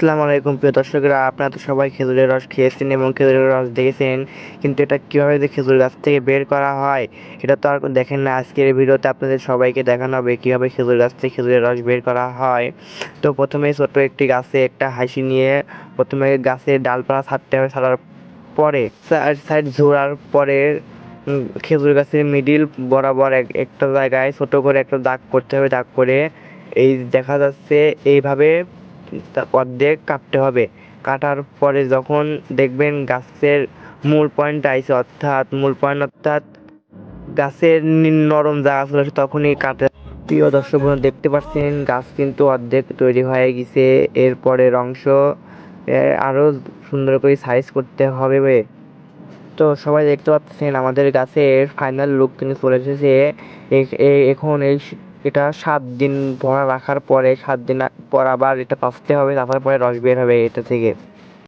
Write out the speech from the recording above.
আসসালামু আলাইকুম প্রিয় দর্শকরা, আপনারা তো সবাই খেজুরের রস খেয়েছেন এবং খেজুরের রস দেখেছেন, কিন্তু এটা কীভাবে যে খেজুর গাছ থেকে বের করা হয়, এটা তো আর দেখেন না, আজকের ভিডিওতে আপনাদের সবাইকে দেখানো হবে কীভাবে খেজুর গাছ থেকে খেজুরের রস বের করা হয়। তো প্রথমে ছোট একটি গাছে একটা হাসি নিয়ে প্রথমে গাছের ডালপালা ছাড়তে হবে, ছাড়ার পরে সাইড ঝোড়ার পরে খেজুর গাছের মিডিল বরাবর এক একটা জায়গায় ছোট করে একটা দাগ করতে হবে, দাগ করে এই দেখা যাচ্ছে এইভাবে অর্ধেক কাটতে হবে। কাটার পরে যখন দেখবেন গাছের মূল পয়েন্ট আইছে অর্থাৎ মূল পয়েন্ট অর্থাৎ গাছের নরম জায়গা ছিল তখনই কাটে। প্রিয় দর্শক বন্ধু দেখতে পাচ্ছেন গাছ কিন্তু অর্ধেক তৈরি হয়ে গেছে। এরপরের অংশ এ, আরও সুন্দর করে সাইজ করতে হবে। তো সবাই দেখতে পাচ্ছেন আমাদের গাছের ফাইনাল লুক কিন্তু চলে এসেছে। এখন এই এটা সাত দিন ভরা রাখার পরে সাত দিন পর আবার এটা পাছতে হবে, তারপরে পরে রস বের হবে এটা থেকে।